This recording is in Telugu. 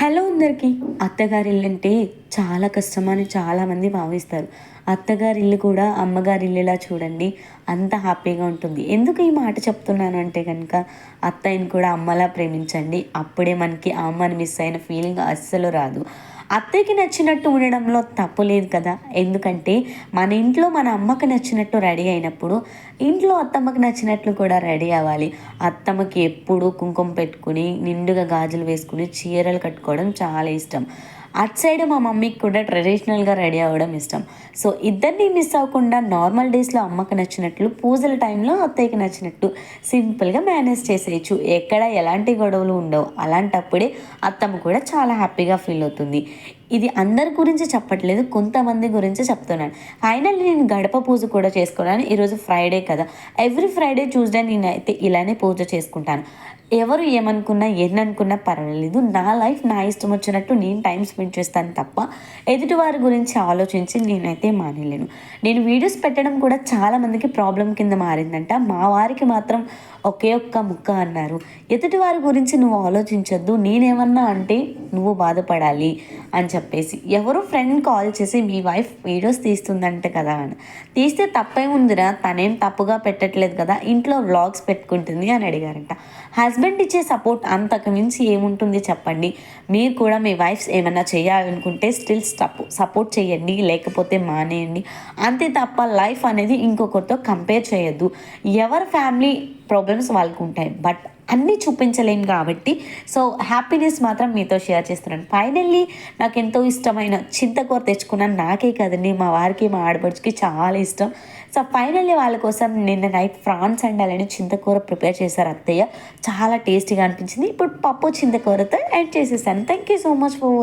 హలో అందరికీ. అత్తగారి ఇల్లు అంటే చాలా కష్టం అని చాలామంది భావిస్తారు. అత్తగారి ఇల్లు కూడా అమ్మగారి ఇల్లులా చూడండి. అంత హ్యాపీగా ఉంటుంది. ఎందుకు ఈ మాట చెప్తున్నాను అంటే కనుక అత్తయ్యని కూడా అమ్మలా ప్రేమించండి. అప్పుడే మనకి అమ్మని మిస్ అయిన ఫీలింగ్ అస్సలు రాదు. అత్తయ్యకి నచ్చినట్టు ఉండడంలో తప్పు లేదు కదా. ఎందుకంటే మన ఇంట్లో మన అమ్మకి నచ్చినట్టు రెడీ అయినప్పుడు ఇంట్లో అత్తమ్మకి నచ్చినట్లు కూడా రెడీ అవ్వాలి. అత్తమ్మకి ఎప్పుడు కుంకుమ పెట్టుకుని నిండుగా గాజులు వేసుకుని చీరలు కట్టుకోవడం చాలా ఇష్టం. అటు సైడ్ మా మమ్మీకి కూడా ట్రెడిషనల్గా రెడీ అవ్వడం ఇష్టం. సో ఇద్దరిని మిస్ అవ్వకుండా నార్మల్ డేస్లో అమ్మకి నచ్చినట్లు పూజల టైంలో అత్తయ్యకి నచ్చినట్టు సింపుల్గా మేనేజ్ చేసేయచ్చు. ఎక్కడ ఎలాంటి గొడవలు ఉండవు. అలాంటప్పుడే అత్తమ్మ కూడా చాలా హ్యాపీగా ఫీల్ అవుతుంది. ఇది అందరి గురించి చెప్పట్లేదు కొంతమంది గురించి చెప్తున్నాను. ఫైనల్లీ నేను గడప పూజ కూడా చేసుకున్నాను. ఈరోజు ఫ్రైడే కదా. ఎవ్రీ ఫ్రైడే ట్యూస్డే నేనైతే ఇలానే పూజ చేసుకుంటాను. ఎవరు ఏమనుకున్నా ఎన్ననుకున్నా పర్వాలేదు. నా లైఫ్ నా ఇష్టం వచ్చినట్టు నేను టైం స్పెండ్ చేస్తాను తప్ప ఎదుటి వారి గురించి ఆలోచించి నేనైతే మానేలేను నేను వీడియోస్ పెట్టడం కూడా చాలామందికి ప్రాబ్లం కింద మారిందంట. మా వారికి మాత్రం ఒకే ఒక్క ముక్క అన్నారు. ఎదుటి వారి గురించి నువ్వు ఆలోచించొద్దు. నేనేమన్నా అంటే నువ్వు బాధపడాలి. అని చెప్పేసి. ఎవరు ఫ్రెండ్ కాల్ చేసి మీ వైఫ్ వీడియోస్ తీస్తుందంట కదా అని. తీస్తే తప్పే ఉందిరా తనేం తప్పుగా పెట్టట్లేదు కదా ఇంట్లో వ్లాగ్స్ పెట్టుకుంటుంది అని అడిగారంట. హస్బెండ్ ఇచ్చే సపోర్ట్ అంతకు మించి ఏముంటుంది చెప్పండి. మీరు కూడా మీ వైఫ్స్ ఏమైనా చేయాలనుకుంటే స్టిల్ స్టప్ సపోర్ట్ చేయండి లేకపోతే మానేయండి. అంతే తప్ప లైఫ్ అనేది ఇంకొకరితో కంపేర్ చేయొద్దు. ఎవరి ఫ్యామిలీ ప్రాబ్లమ్స్ వాళ్ళకు ఉంటాయి బట్ అన్నీ చూపించలేను కాబట్టి. సో హ్యాపీనెస్ మాత్రం మీతో షేర్ చేస్తున్నాను. ఫైనల్లీ నాకు ఎంతో ఇష్టమైన చింతకూర తెచ్చుకున్నాను. నాకే కదండి మా వారికి మా ఆడపడుచుకి చాలా ఇష్టం. సో ఫైనల్లీ వాళ్ళ కోసం నిన్న నైట్ ఫ్రాన్స్ అండ్ చింతకూర ప్రిపేర్ చేశారు అత్తయ్య. చాలా టేస్టీగా అనిపించింది. ఇప్పుడు పప్పు చింతకూరతో యాడ్ చేసేసాను. Thank you so much for